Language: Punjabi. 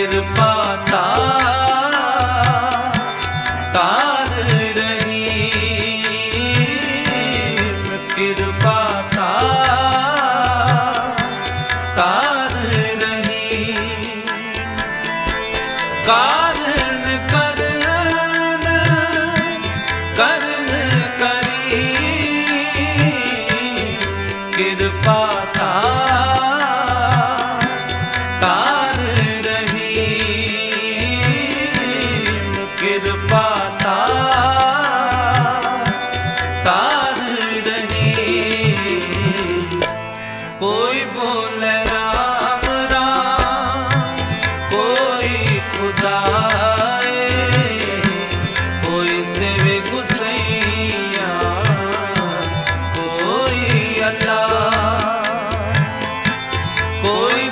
ਕਿਰਪਾ ਤਾ ਰਹੀ। ਕਿਰਪਾ ਤਾ ਤਾਰ ਰਹੀ। ਕਾਰਨ ਕਰਨ ਕਰਨ ਕਰੀ। ਕੋਈ ਬੋਲੇ ਰਾ